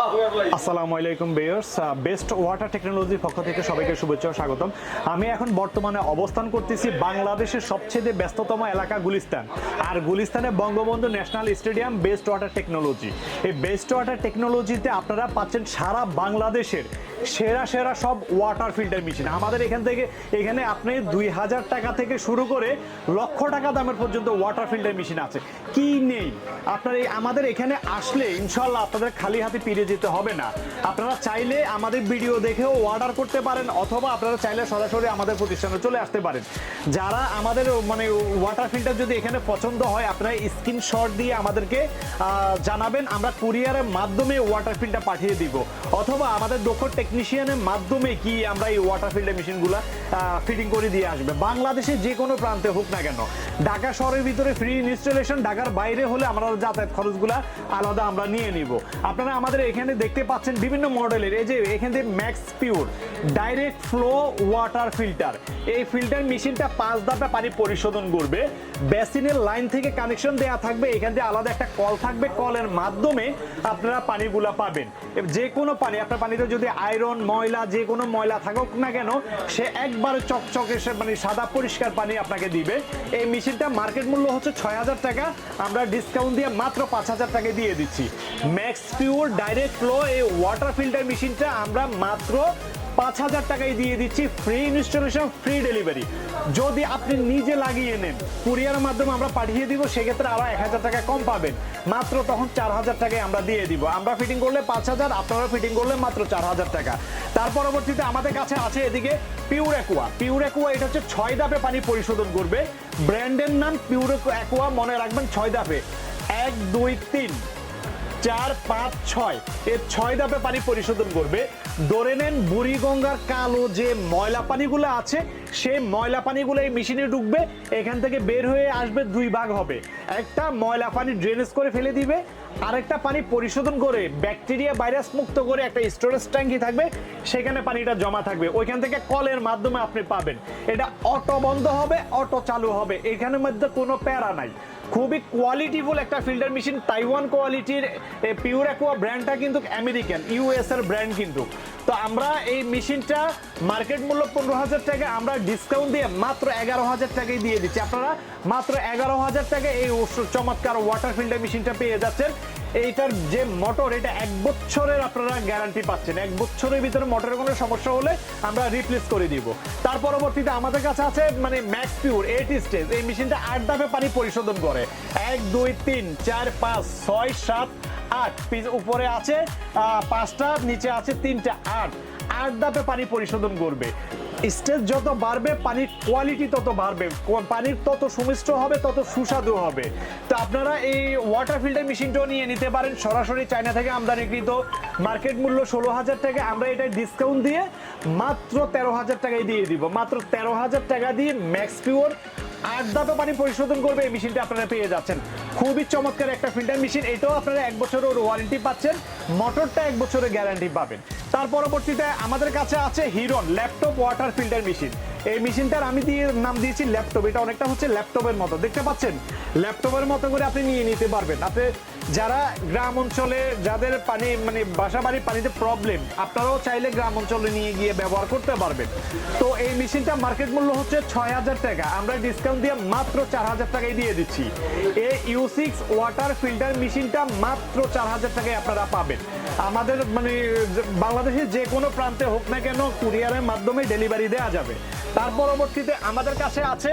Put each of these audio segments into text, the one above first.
আসসালামু আলাইকুম Beers best water টেকনোলজির পক্ষ থেকে সবাইকে শুভেচ্ছা স্বাগতম। আমি এখন বর্তমানে অবস্থান করতেছি বাংলাদেশের সবচেয়ে ব্যস্ততম এলাকা গুলিস্তান। আর গুলিস্তানে Bangabandhu national stadium best water technology এই বেস্ট ওয়াটার টেকনোলজিতে আপনারা পাচ্ছেন সারা বাংলাদেশের সেরা সেরা সব ওয়াটার ফিল্টার মেশিন আমাদের এখান থেকে, এখানে আপনি দুই হাজার টাকা থেকে শুরু করে লক্ষ টাকা দামের পর্যন্ত ওয়াটার ফিল্টার মেশিন আছে। কি নেই? আপনার এই, আমাদের এখানে আসলে ইনশাল্লাহ আপনাদের খালি হাতে ফিরে যেতে হবে না। আপনারা চাইলে আমাদের ভিডিও দেখেও অর্ডার করতে পারেন অথবা আপনারা চাইলে সরাসরি আমাদের প্রতিষ্ঠানে চলে আসতে পারেন। যারা আমাদের মানে ওয়াটার ফিল্টার যদি এখানে পছন্দ হয়, আপনারা স্ক্রিনশট দিয়ে আমাদেরকে জানাবেন। আমরা কুরিয়ারের মাধ্যমে ওয়াটার ফিল্টার পাঠিয়ে দিব। অথবা আমাদের দক্ষ টেকনিশিয়ানের মাধ্যমে কি আমরা এই ওয়াটার ফিল্টার মেশিনগুলো ফিটিং করে দিয়ে আসবে। বাংলাদেশে যে কোনো প্রান্তে হোক না কেন। ঢাকা শহরের ভিতরে ফ্রি ইনস্টলেশন ঢাকার বাইরে হলে আমরা যাতায়াত খরচগুলো আলাদা আমরা নিয়ে নিব। আপনারা আমাদের এখানে দেখতে পাচ্ছেন বিভিন্ন মডেলের, এই যে এখান থেকে max pure, direct flow water filter. এই ফিল্টার মেশিনটা পাঁচ ধাপে পানি পরিশোধন করবে। বেসিনের লাইন থেকে কানেকশন দেওয়া থাকবে, এখান থেকে আলাদা একটা কল থাকবে। কলের মাধ্যমে আপনারা পানিগুলা পাবেন। যে কোনো পানি, আপনার পানিতে যদি আয়রন, ময়লা, যে কোনো ময়লা থাকুক না কেন, সে একবার চকচকে সে মানে সাদা পরিষ্কার পানি আপনাকে দিবে। এই মেশিনটা মার্কেট মূল্য হচ্ছে ছয় হাজার টাকা। আমরা ডিসকাউন্ট দিয়ে মাত্র পাঁচ হাজার টাকা দিয়ে দিচ্ছি। ম্যাক্স পিওর ডাইরেক্ট ফ্লো এই ওয়াটার ফিল্টার মেশিনটা আমরা মাত্র পাঁচ হাজার টাকায় দিয়ে দিচ্ছি ফ্রি ইনস্টলেশন ফ্রি ডেলিভারি যদি আপনি নিজে লাগিয়ে নেন কুরিয়ারের মাধ্যমে আমরা পাঠিয়ে দিব, সেক্ষেত্রে আরও এক হাজার টাকা কম পাবেন। মাত্র তখন চার হাজার টাকায় আমরা দিয়ে দিব। আমরা ফিটিং করলে পাঁচ হাজার, আপনারা ফিটিং করলে মাত্র চার হাজার টাকা। তার পরবর্তীতে আমাদের কাছে আছে এদিকে পিউর অ্যাকুয়া পিউর এটা হচ্ছে ছয় ধাপে পানি পরিশোধন করবে। ব্র্যান্ডের নাম পিউর অ্যাকুয়া মনে রাখবেন, ছয় ধাপে। এক, দুই, তিন। চার, পাঁচ, ছয়। এর ছয় ধাপে পানি পরিশোধন করবে। ধরে নেন বুড়িগঙ্গার কালো যে ময়লা পানিগুলো আছে, সেই ময়লা পানিগুলো এই মেশিনে ঢুকবে এখান থেকে বের হয়ে আসবে দুই ভাগ হবে। একটা ময়লা পানি ড্রেনেজ করে ফেলে দিবে, আরেকটা পানি পরিশোধন করে ব্যাকটেরিয়া ভাইরাস মুক্ত করে একটা স্টোরেজ ট্যাঙ্কি থাকবে, সেখানে পানিটা জমা থাকবে। ওইখান থেকে কলের মাধ্যমে আপনি পাবেন। এটা অটো বন্ধ হবে, অটো চালু হবে। এখানের মধ্যে কোনো প্যারা নাই। খুবই কোয়ালিটিফুল একটা ফিল্টার মেশিন তাইওয়ান কোয়ালিটির পিওর অ্যাকোয়া ব্র্যান্ডটা কিন্তু আমেরিকান ইউএস এর ব্র্যান্ড কিন্তু। তো আমরা এই মেশিনটা মার্কেট মূল্য পনেরো হাজার টাকা, আমরা ডিসকাউন্ট দিয়ে মাত্র এগারো হাজার টাকায় দিয়ে দিচ্ছি। আপনারা মাত্র এগারো হাজার টাকায় এই চমৎকার ওয়াটার ফিল্টার মেশিনটা পেয়ে যাচ্ছেন। এইটার যে মোটর এটা এক বছরের আপনারা গ্যারান্টি পাচ্ছেন। এক বছরের ভিতরে মোটরের কোনো সমস্যা হলে আমরা রিপ্লেস করে দিব। তার পরবর্তীতে আমাদের কাছে আছে মানে ম্যাক্স পিওর এইট স্টেজ এই মেশিনটা আট ধাপে পানি পরিশোধন করে। এক, দুই, তিন, চার, পাঁচ, ছয়, সাত, আট। পিস উপরে আছে পাঁচটা, নিচে আছে তিনটা, আট। আট ধাপে পানি পরিশোধন করবে। স্টেজ যত বাড়বে, পানির কোয়ালিটি তত বাড়বে। পানির তত সুমিষ্ট হবে, তত সুস্বাদু হবে। তো আপনারা এই ওয়াটার ফিল্টার মেশিনটাও নিয়ে নিতে পারেন। সরাসরি চায়না থেকে আমদানিকৃত। মার্কেট মূল্য ষোলো হাজার টাকা। আমরা এটা ডিসকাউন্ট দিয়ে মাত্র তেরো হাজার টাকায় দিয়ে দিব। মাত্র তেরো হাজার টাকা দিয়ে ম্যাক্স পিওর আট ধাপে পানি পরিশোধন করবে এই মেশিনটা আপনারা পেয়ে যাচ্ছেন। খুবই চমৎকার একটা ফিল্টার মেশিন, এটাও আপনারা এক বছরের ওয়ারেন্টি পাচ্ছেন, মোটরটা এক বছরের গ্যারান্টি পাবেন। তার পরবর্তীতে আমাদের কাছে আছে Heron laptop water filter machine এই মেশিনটার আমি দিয়ে নাম দিয়েছি ল্যাপটপ। এটা অনেকটা হচ্ছে ল্যাপটপের মতো। দেখতে পাচ্ছেন? ল্যাপটপের মতো করে আপনি নিয়ে নিতে পারবেন। আপনি যারা গ্রাম অঞ্চলে, যাদের পানি মানে বাসা বাড়ির পানিতে প্রবলেম আপনারাও চাইলে গ্রাম অঞ্চলে নিয়ে গিয়ে ব্যবহার করতে পারবেন। তো এই মেশিনটা মার্কেট মূল্য হচ্ছে ছয় হাজার টাকা। আমরা ডিসকাউন্ট দিয়ে মাত্র চার হাজার টাকায় দিয়ে দিচ্ছি। এই ইউ সিক্স ওয়াটার ফিল্টার মেশিনটা মাত্র চার হাজার টাকায় আপনারা পাবেন। আমাদের মানে বাংলাদেশের যে কোনো প্রান্তে হোক না কেন কুরিয়ারের মাধ্যমে ডেলিভারি দেওয়া যাবে। তার পরবর্তীতে আমাদের কাছে আছে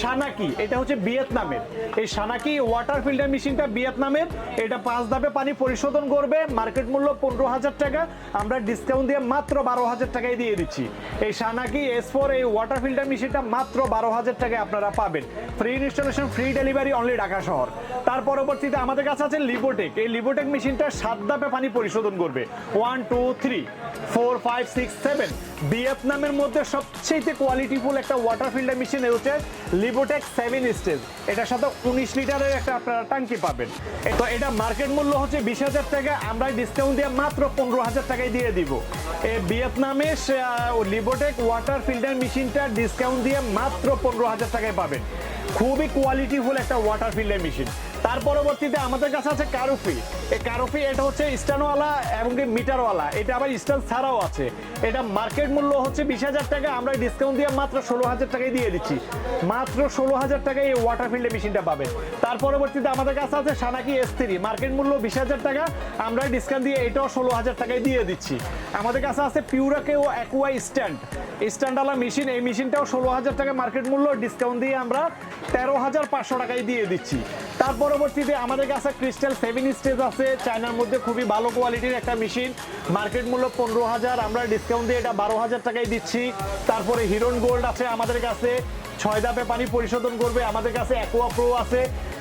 সানাকি, এটা হচ্ছে ভিয়েতনামের। এই সানাকি ওয়াটার ফিল্টার মেশিনটা ভিয়েতনামের। এটা পাঁচ ধাপে পানি পরিশোধন করবে মার্কেট মূল্য পনেরো হাজার টাকা। আমরা ডিসকাউন্ট দিয়ে মাত্র বারো হাজার টাকায় দিয়ে দিচ্ছি। এই সানাকি এস ফোর এই ওয়াটার ফিল্টার মেশিনটা মাত্র বারো হাজার টাকায় আপনারা পাবেন। Free installation free delivery only Dhaka শহর। তার পরবর্তীতে আমাদের কাছে আছে লিবোটেক এই লিবোটেক মেশিনটা সাত ধাপে পানি পরিশোধন করবে। One two three four five six seven ভিয়েতনামের মধ্যে সবচেয়ে কোয়ালিটিফুল একটা ওয়াটার ফিল্টার মেশিন হচ্ছে লিবোটেক সেভেন স্টেজ এটার সাথে উনিশ লিটারের একটা আপনারা ট্যাঙ্কি পাবেন। তো এটা মার্কেট মূল্য হচ্ছে বিশ হাজার টাকা আমরা ডিসকাউন্ট দিয়ে মাত্র পনেরো হাজার টাকায় দিয়ে দিব। এই ভিয়েতনামে লিবোটেক ওয়াটার ফিল্টার মেশিনটা ডিসকাউন্ট দিয়ে মাত্র পনেরো হাজার টাকায় পাবেন। খুবই কোয়ালিটিফুল একটা ওয়াটার ফিল্টার মেশিন তার পরবর্তীতে আমাদের কাছে আছে কারুফি এই কারোফি এটা হচ্ছে স্ট্যান্ডওয়ালা এবং কি মিটারওয়ালা। এটা আবার স্ট্যান্ড ছাড়াও আছে। এটা মার্কেট মূল্য হচ্ছে বিশ হাজার টাকা। আমরা ডিসকাউন্ট দিয়ে মাত্র ষোলো হাজার টাকায় দিয়ে দিচ্ছি। মাত্র ষোলো হাজার টাকায় এই ওয়াটার ফিল্ডে মেশিনটা পাবেন। তার পরবর্তীতে আমাদের কাছে আছে সানাকি এস থ্রি মার্কেট মূল্য বিশ হাজার টাকা। আমরা ডিসকাউন্ট দিয়ে এটাও ষোলো হাজার টাকায় দিয়ে দিচ্ছি। আমাদের কাছে আছে পিউরাকে ও অ্যাকুয়া স্ট্যান্ড স্ট্যান্ডওয়ালা মেশিন এই মেশিনটাও ষোলো হাজার টাকা মার্কেট মূল্য। ডিসকাউন্ট দিয়ে আমরা তেরো হাজার পাঁচশো টাকায় দিয়ে দিচ্ছি। তার পরবর্তীতে আমাদের কাছে ক্রিস্টাল সেভেন স্টেজ আছে। চায়নার মধ্যে খুবই ভালো কোয়ালিটির একটা মেশিন মার্কেট মূল্য পনেরো হাজার, আমরা ডিসকাউন্ট দিয়ে এটা বারো হাজার টাকায় দিচ্ছি। তারপরে হিরন গোল্ড আছে আমাদের কাছে। ছয় ধাপে পানি পরিশোধন করবে। আমাদের কাছে অ্যাকোয়া প্রো আছে।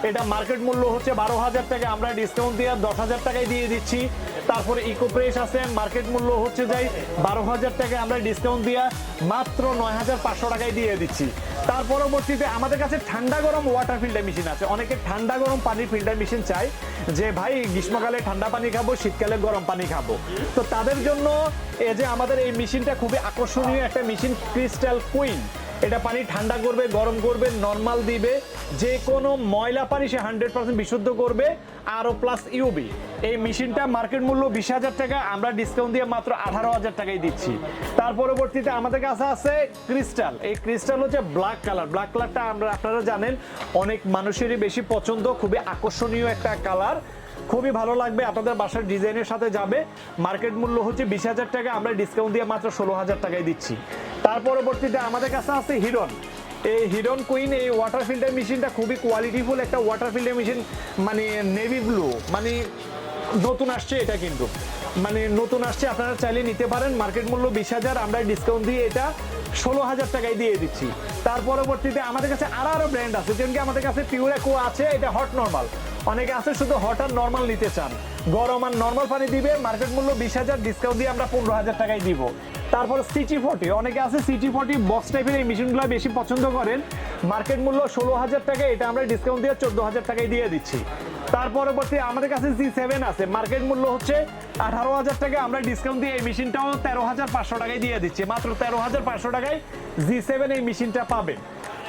এটা মার্কেট মূল্য হচ্ছে বারো হাজার টাকা। আমরা ডিসকাউন্ট দিয়ে দশ হাজার টাকায় দিয়ে দিচ্ছি। তারপরে ইকো প্রেস আছে। মার্কেট মূল্য হচ্ছে যাই বারো হাজার টাকা আমরা ডিসকাউন্ট দিয়ে মাত্র নয় হাজার পাঁচশো টাকায় দিয়ে দিচ্ছি। তার পরবর্তীতে আমাদের কাছে ঠান্ডা গরম ওয়াটার ফিল্টার মেশিন আছে। অনেকে ঠান্ডা গরম পানির ফিল্টার মেশিন চাই যে, ভাই, গ্রীষ্মকালে ঠান্ডা পানি খাব, শীতকালে গরম পানি খাব। তো তাদের জন্য এই যে আমাদের এই মেশিনটা খুবই আকর্ষণীয় একটা মেশিন ক্রিস্টাল কুইন এটা পানি ঠান্ডা করবে, গরম করবে নর্মাল দিবে। যে কোনো ময়লা পানি সে হান্ড্রেড পার্সেন্ট বিশুদ্ধ করবে। আরও প্লাস ইউবি এই মেশিনটা মার্কেট মূল্য বিশ হাজার টাকা, আমরা ডিসকাউন্ট দিয়ে মাত্র আঠারো হাজার টাকাই দিচ্ছি। তার পরবর্তীতে আমাদের কাছে আছে ক্রিস্টাল এই ক্রিস্টাল হচ্ছে ব্ল্যাক কালার ব্ল্যাক কালারটা আমরা আপনারা জানেন, অনেক মানুষেরই বেশি পছন্দ, খুবই আকর্ষণীয় একটা কালার খুবই ভালো লাগবে, আপনাদের বাসার ডিজাইনের সাথে যাবে। মার্কেট মূল্য হচ্ছে বিশ হাজার টাকা, আমরা ডিসকাউন্ট দিয়ে মাত্র ষোলো হাজার টাকায় দিচ্ছি। তার পরবর্তীতে আমাদের কাছে আছে হিরন এই হিরন কুইন এই ওয়াটার ফিল্টার মেশিনটা খুবই কোয়ালিটিফুল একটা ওয়াটার ফিল্টার মেশিন মানে নেভি ব্লু মানে নতুন আসছে এটা কিন্তু। মানে নতুন আসছে, আপনারা চাইলে নিতে পারেন। মার্কেট মূল্য বিশ হাজার, আমরা ডিসকাউন্ট দিয়ে এটা ষোলো হাজার টাকায় দিয়ে দিচ্ছি। তার পরবর্তীতে আমাদের কাছে আরও আরও ব্র্যান্ড আছে যেমন কি আমাদের কাছে পিউর একো আছে, এটা হট নর্মাল অনেকে আছে শুধু হট আর নর্মাল নিতে চান। গরম আর নর্মাল পানি দিবে মার্কেট মূল্য বিশ হাজার ডিসকাউন্ট দিয়ে আমরা পনেরো হাজার টাকায় দিব। তারপর সিটি ফোর্টি অনেকে আছে সিটি ফোর্টি বক্স টাইপের এই মেশিনগুলো বেশি পছন্দ করেন। মার্কেট মূল্য ষোলো হাজার টাকা এটা আমরা ডিসকাউন্ট দিয়ে চোদ্দ হাজার টাকায় দিয়ে দিচ্ছি। তার পরবর্তী আমাদের কাছে জি সেভেন আছে। মার্কেট মূল্য হচ্ছে আঠারো হাজার টাকা আমরা ডিসকাউন্ট দিয়ে এই মেশিনটাও তেরো হাজার পাঁচশো টাকায় দিয়ে দিচ্ছি। মাত্র তেরো হাজার পাঁচশো টাকায় জি সেভেন এই মেশিনটা পাবেন।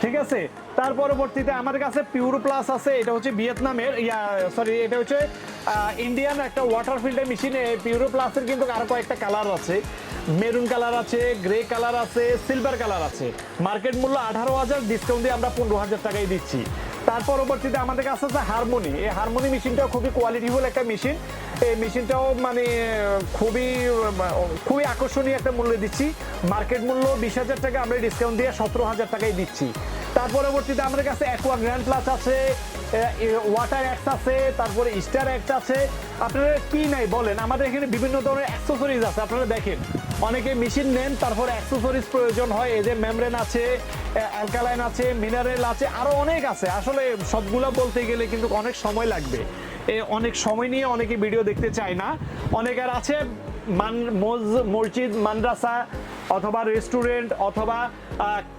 ঠিক আছে? তার পরবর্তীতে আমাদের কাছে পিউর প্লাস আছে, এটা হচ্ছে ভিয়েতনামের সরি এটা হচ্ছে ইন্ডিয়ান একটা ওয়াটার ফিল্টার মেশিন পিউর প্লাসের কিন্তু আরও কয়েকটা কালার আছে। মেরুন কালার আছে গ্রে কালার আছে সিলভার কালার আছে। মার্কেট মূল্য আঠারো হাজার ডিসকাউন্ট দিয়ে আমরা পনেরো হাজার টাকায় দিচ্ছি। তার পরবর্তীতে আমাদের কাছে আছে হারমোনি এই হারমোনি মেশিনটাও খুবই কোয়ালিটিফুল একটা মেশিন এই মেশিনটাও মানে খুবই খুবই আকর্ষণীয় একটা মূল্য দিচ্ছি। মার্কেট মূল্য বিশ হাজার টাকা, আমরা ডিসকাউন্ট দিয়ে সতেরো হাজার টাকাই দিচ্ছি। তার পরবর্তীতে আমাদের কাছে অ্যাকোয়া গ্র্যান্ড প্লাস আছে ওয়াটার অ্যাক্স আছে, তারপরে স্টার অ্যাক্স আছে। আপনারা কি নাই বলেন, আমাদের এখানে বিভিন্ন ধরনের অ্যাক্সেসরিজ আছে, আপনারা দেখেন। অনেকে মেশিন নেন, তারপরে অ্যাক্সেসরিজ প্রয়োজন হয়, এই যে আছে অ্যালকালাইন আছে মিনারেল আছে আরও অনেক আছে। আসলে সবগুলো বলতে গেলে কিন্তু অনেক সময় লাগবে। অনেক সময় নিয়ে অনেকে ভিডিও দেখতে চায় না। অনেকের আছে মান মস- মসজিদ, মাদ্রাসা অথবা রেস্টুরেন্ট অথবা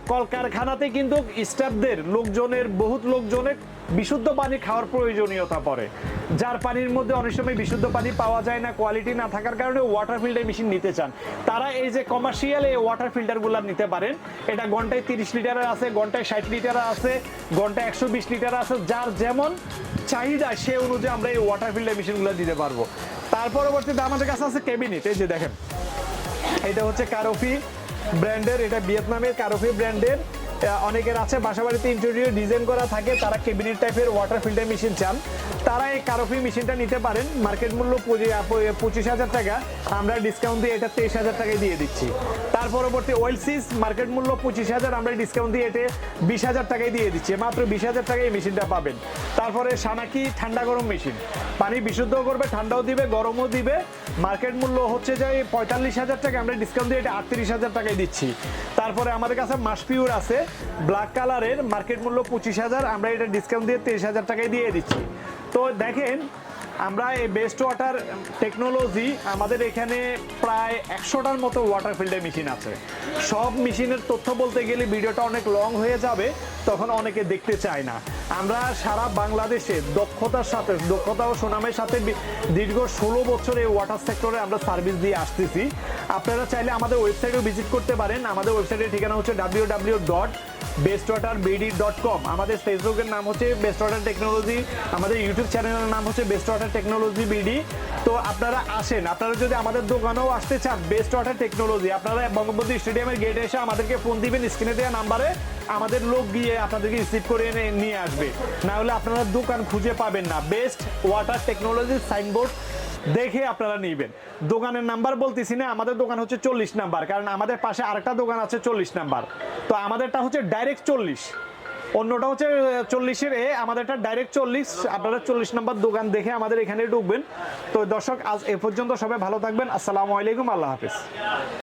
কলকারখানাতে কিন্তু স্টাফদের লোকজনের, বহুত লোকজনের বিশুদ্ধ পানি খাওয়ার প্রয়োজনীয়তা পড়ে। যার পানির মধ্যে অনেক সময় বিশুদ্ধ পানি পাওয়া যায় না কোয়ালিটি না থাকার কারণে ওয়াটার ফিল্টার মেশিন নিতে চান। তারা এই যে কমার্শিয়াল এই ওয়াটার ফিল্টারগুলো নিতে পারেন, এটা ঘন্টায় তিরিশ লিটারের আছে, ঘন্টায় ষাট লিটার আছে, ঘন্টায় একশো বিশ লিটার আছে, যার যেমন চাহিদা সে অনুযায়ী আমরা এই ওয়াটার ফিল্টার মেশিনগুলো দিতে পারব। তার পরবর্তীতে আমাদের কাছে আছে ক্যাবিনেট এই যে দেখেন। এটা হচ্ছে কারোফি ব্র্যান্ডের এটা ভিয়েতনামের কারোফি ব্র্যান্ডের অনেকের আছে বাসা বাড়িতে ইন্টেরিয়র ডিজাইন করা থাকে, তারা কেবিনেট টাইপের ওয়াটার ফিল্টার মেশিন চান। তারা এই কারোফি মেশিনটা নিতে পারেন মার্কেট মূল্য পঁচিশ হাজার টাকা, আমরা ডিসকাউন্ট দিয়ে এটা তেইশ হাজার টাকায় দিয়ে দিচ্ছি। তার পরবর্তী ওয়েলসিস মার্কেট মূল্য পঁচিশ হাজার, আমরা ডিসকাউন্ট দিয়ে এটা বিশ হাজার টাকায় দিয়ে দিচ্ছি। মাত্র বিশ হাজার টাকায় এই মেশিনটা পাবেন। তারপরে সানাকি ঠান্ডা গরম মেশিন পানি বিশুদ্ধ করবে, ঠান্ডাও দিবে, গরমও দিবে। মার্কেট মূল্য হচ্ছে যে পঁয়তাল্লিশ হাজার টাকা আমরা ডিসকাউন্ট দিয়ে এটা আটত্রিশ হাজার টাকায় দিচ্ছি। তারপরে আমাদের কাছে মাসপিউর আছে ব্ল্যাক কালারের মার্কেট মূল্য পঁচিশ হাজার, আমরা এটা ডিসকাউন্ট দিয়ে তেইশ হাজার টাকায় দিয়ে দিচ্ছি। তো দেখেন আমরা এই বেস্ট ওয়াটার টেকনোলজি আমাদের এখানে প্রায় একশোটার মতো ওয়াটার ফিল্টার মেশিন আছে। সব মেশিনের তথ্য বলতে গেলে ভিডিওটা অনেক লং হয়ে যাবে, তখন অনেকে দেখতে চায় না। আমরা সারা বাংলাদেশে দক্ষতার সাথে, দক্ষতা ও সুনামের সাথে দীর্ঘ ষোলো বছর এই ওয়াটার সেক্টরে আমরা সার্ভিস দিয়ে আসতেছি। আপনারা চাইলে আমাদের ওয়েবসাইটেও ভিজিট করতে পারেন। আমাদের ওয়েবসাইটের ঠিকানা হচ্ছে W W dot best water BD dot com আমাদের ফেসবুকের নাম হচ্ছে বেস্ট ওয়াটার টেকনোলজি আমাদের ইউটিউব চ্যানেলের নাম হচ্ছে বেস্ট ওয়াটার টেকনোলজি বিডি তো আপনারা আসেন, আপনারা যদি আমাদের দোকানেও আসতে চান বেস্ট ওয়াটার টেকনোলজি আপনারা বঙ্গবন্ধু স্টেডিয়ামের গেটে এসে আমাদেরকে ফোন দিবেন স্ক্রিনে দেওয়া নাম্বারে আমাদের লোক গিয়ে আপনাদেরকে রিসিভ করে এনে নিয়ে আসবে। না হলে আপনারা দোকান খুঁজে পাবেন না। বেস্ট ওয়াটার টেকনোলজি সাইনবোর্ড দেখে আপনারা নিবেন। দোকানের নাম্বার বলতেছি না, আমাদের দোকান হচ্ছে চল্লিশ নাম্বার, কারণ আমাদের পাশে আরেকটা দোকান আছে চল্লিশ নাম্বার। তো আমাদেরটা হচ্ছে ডাইরেক্ট চল্লিশ। অন্যটা হচ্ছে চল্লিশের এ, আমাদেরটা ডাইরেক্ট চল্লিশ। আপনারা চল্লিশ নাম্বার দোকান দেখে আমাদের এখানে ঢুকবেন। তো দর্শক, আজ এ পর্যন্ত সবাই ভালো থাকবেন। আসসালামু আলাইকুম, আল্লাহ হাফিজ।